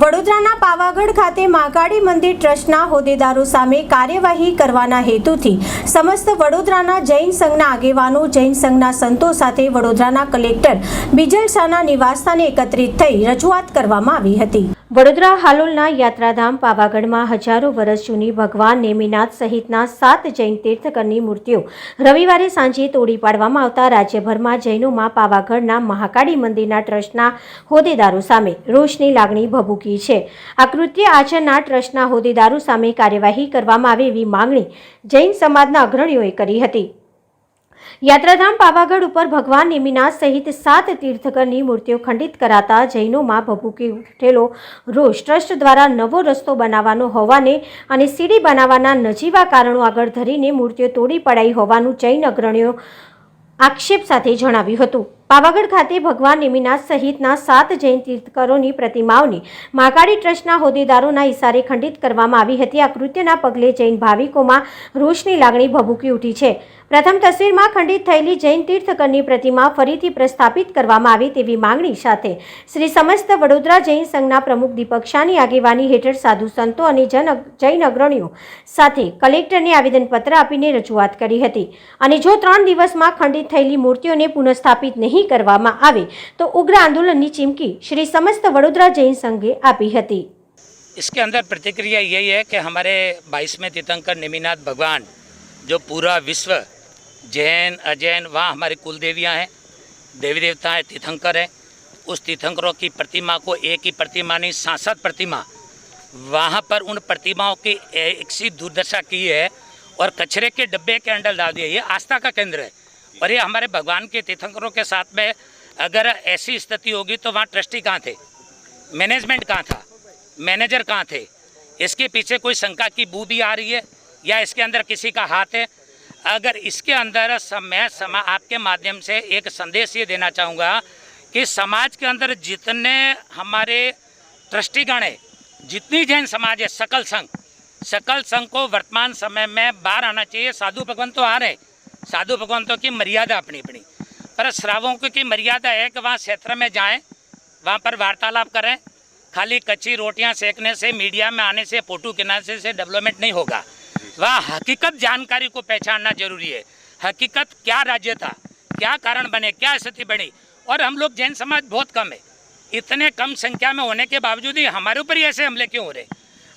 વડોદરાના પાવાગઢ ખાતે મહાકાળી મંદિર ટ્રસ્ટના હોદ્દેદારો સામે કાર્યવાહી કરવાના હેતુથી સમસ્ત વડોદરાના જૈન સંઘના આગેવાનો, જૈન સંઘના સંતો સાથે વડોદરાના કલેક્ટર બિજલ શાહના નિવાસસ્થાને એકત્રિત થઈ રજૂઆત કરવામાં આવી હતી. વડોદરા હાલોલના યાત્રાધામ પાવાગઢમાં હજારો વર્ષ જૂની ભગવાન નેમિનાથ સહિતના સાત જૈન તીર્થકરની મૂર્તિઓ રવિવારે સાંજે તોડી પાડવામાં આવતા રાજ્યભરમાં જૈનોમાં પાવાગઢના મહાકાળી મંદિરના ટ્રસ્ટના હોદ્દેદારો સામે રોષની લાગણી ભભૂકી છે. આ કૃત્ય આચરના ટ્રસ્ટના હોદ્દેદારો સામે કાર્યવાહી કરવામાં આવે એવી માંગણી જૈન સમાજના અગ્રણીઓએ કરી હતી. યાત્રાધામ પાવાગઢ ઉપર ભગવાન નેમિનાથ સહિત સાત તીર્થકરની મૂર્તિઓ ખંડિત કરાતા જૈનોમાં ભભૂકી ઉઠેલો રોષ. ટ્રસ્ટ દ્વારા નવો રસ્તો બનાવવાનો હોવાને અને સીડી બનાવવાના નજીવા કારણો આગળ ધરીને મૂર્તિઓ તોડી પડાઈ હોવાનું જૈન અગ્રણીઓ આક્ષેપ સાથે જણાવ્યું હતું. પાવાગઢ ખાતે ભગવાન નિમિનાથ સહિતના સાત જૈન તીર્થકરોની પ્રતિમાઓની માકાળી ટ્રસ્ટના હોદ્દેદારોના ઇશારે ખંડિત કરવામાં આવી હતી. આ કૃત્યના પગલે જૈન ભાવિકોમાં રોષની લાગણી ભભૂકી ઉઠી છે. પ્રથમ તસવીરમાં ખંડિત થયેલી જૈન તીર્થકરની પ્રતિમા ફરીથી પ્રસ્થાપિત કરવામાં આવે તેવી માંગણી સાથે શ્રી સમસ્ત વડોદરા જૈન સંઘના પ્રમુખ દીપક શાહની આગેવાની હેઠળ સાધુ સંતો અને જન જૈન અગ્રણીઓ સાથે કલેક્ટરને આવેદનપત્ર આપીને રજૂઆત કરી હતી. અને જો ત્રણ દિવસમાં ખંડિત થયેલી મૂર્તિઓને પુનઃસ્થાપિત નહીં કરવામાં આવે તો ઉગ્ર આંદોલનની ચીમકી શ્રી સમસ્ત વડોદરા જૈન સંઘે આપી હતી इसके अंदर प्रतिक्रिया यही है कि हमारे बाईसवें तीर्थंकर निमिनाथ भगवान जो पूरा विश्व जैन अजैन वहाँ हमारी कुल देवियाँ हैं देवी देवता हैं तीर्थंकर हैं उस तीर्थंकरों की प्रतिमा को एक ही प्रतिमा नहीं सांसद प्रतिमा वहाँ पर उन प्रतिमाओं की एक सी दुर्दशा की है और कचरे के डब्बे के अंदर डाल दिए ये आस्था का केंद्र है और ये हमारे भगवान के तीर्थंकरों के साथ में अगर ऐसी स्थिति होगी तो वहाँ ट्रस्टी कहाँ थे? मैनेजमेंट कहाँ था? मैनेजर कहाँ थे? इसके पीछे कोई शंका की बू भी आ रही है या इसके अंदर किसी का हाथ है? अगर इसके अंदर मैं समा, आपके माध्यम से एक संदेश ये देना चाहूँगा कि समाज के अंदर जितने हमारे ट्रस्टीगण है, जितनी जैन समाज है, सकल संघ सकल संघ को वर्तमान समय में बाहर आना चाहिए। साधु भगवान तो आ रहे हैं। साधु भगवंतों की मर्यादा अपनी अपनी। पर श्रावकों की मर्यादा है कि वहाँ क्षेत्र में जाएँ, वहाँ पर वार्तालाप करें। खाली कच्ची रोटियाँ सेकने से, मीडिया में आने से, फ़ोटो खिंचाने से डेवलपमेंट नहीं होगा। वह हकीकत जानकारी को पहचानना ज़रूरी है। हकीकत क्या राज्य था, क्या कारण बने, क्या स्थिति बनी? और हम लोग जैन समाज बहुत कम है। इतने कम संख्या में होने के बावजूद ही हमारे ऊपर ही ऐसे हमले क्यों हो रहे?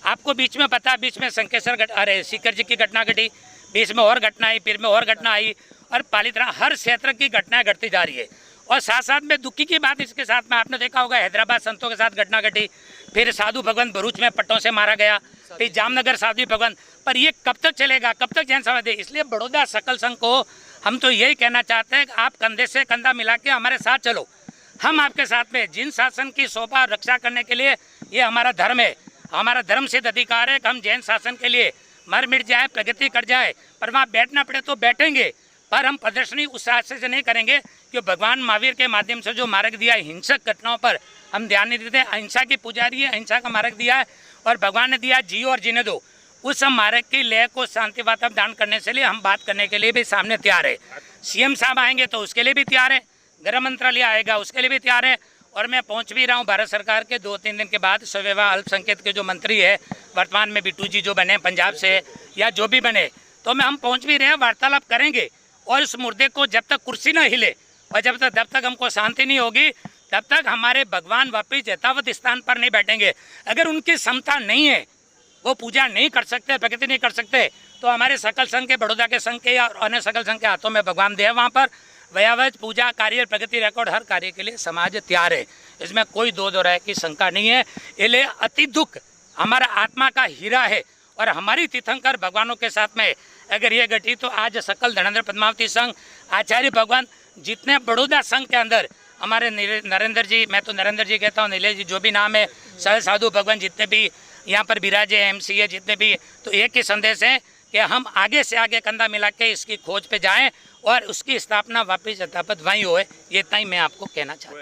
आपको बीच में पता, बीच में संकेश्वर घट, अरे सीकर जी की घटना घटी। बीच में और घटना आई, फिर में और घटना आई और पाली तरह हर क्षेत्र की घटनाएँ घटती जा रही है। और साथ साथ में दुखी की बात इसके साथ में आपने देखा होगा, हैदराबाद संतों के साथ घटना घटी। फिर साधु भगवान भरूच में पट्टों से मारा गया। फिर जामनगर साधु भगवान पर ये कब तक चलेगा, कब तक जैन समाज इसलिए बड़ौदा सकल संघ को हम तो यही कहना चाहते हैं कि आप कंधे से कंधा मिला के हमारे साथ चलो। हम आपके साथ में, जिन शासन की शोभा रक्षा करने के लिए ये हमारा धर्म है, हमारा धर्म सिद्ध अधिकार है कि हम जैन शासन के लिए मर मिट जाए, प्रगति कर जाए, पर वहाँ बैठना पड़े तो बैठेंगे। पर हम प्रदर्शनी उस रास्ते से नहीं करेंगे कि भगवान महावीर के माध्यम से जो मार्ग दिया है, हिंसक घटनाओं पर हम ध्यान नहीं देते। अहिंसा की पुजारी है, अहिंसा का मार्ग दिया है, और भगवान ने दिया, जियो और जीने दो। उस मार्ग की लय को शांति वातावरण दान करने से लिए हम बात करने के लिए भी सामने तैयार है। सीएम साहब आएँगे तो उसके लिए भी तैयार है, गृह मंत्रालय आएगा, उसके लिए भी तैयार है और मैं पहुँच भी रहा हूँ भारत सरकार के दो तीन दिन के बाद स्वविवाह अल्पसंख्यक के जो मंत्री है, वर्तमान में बिट्टू जी जो बने पंजाब से या जो भी बने तो मैं हम पहुँच भी रहे हैं, वार्तालाप करेंगे। और इस मुर्दे को जब तक कुर्सी न हिले और जब तक जब तक हमको शांति नहीं होगी, तब तक हमारे भगवान वापिस यथावत स्थान पर नहीं बैठेंगे। अगर उनकी क्षमता नहीं है, वो पूजा नहीं कर सकते, प्रगति नहीं कर सकते तो हमारे सकल संघ के, बड़ौदा के संघ के या अन्य सकल संघ के हाथों में भगवान दे वहाँ पर। वयावज पूजा कार्य प्रगति रिकॉर्ड हर कार्य के लिए समाज तैयार है। इसमें कोई दो दो राय की शंका नहीं है। इसलिए अति दुख हमारा आत्मा का हीरा है और हमारी तीर्थंकर भगवानों के साथ में अगर ये घटी तो आज सकल धनेन्द्र पद्मावती संघ, आचार्य भगवान जितने बड़ौदा संघ के अंदर, हमारे नरेंद्र जी, मैं तो नरेंद्र जी कहता हूँ, नीलेश जी जो भी नाम है सह साधु भगवान जितने भी यहाँ पर विराजे एम सी जितने भी तो एक ही संदेश है कि हम आगे से आगे कंधा मिला के इसकी खोज पे जाएँ और उसकी स्थापना वापिस यथापत वहीं होए, ये तय मैं आपको कहना चाहता हूँ।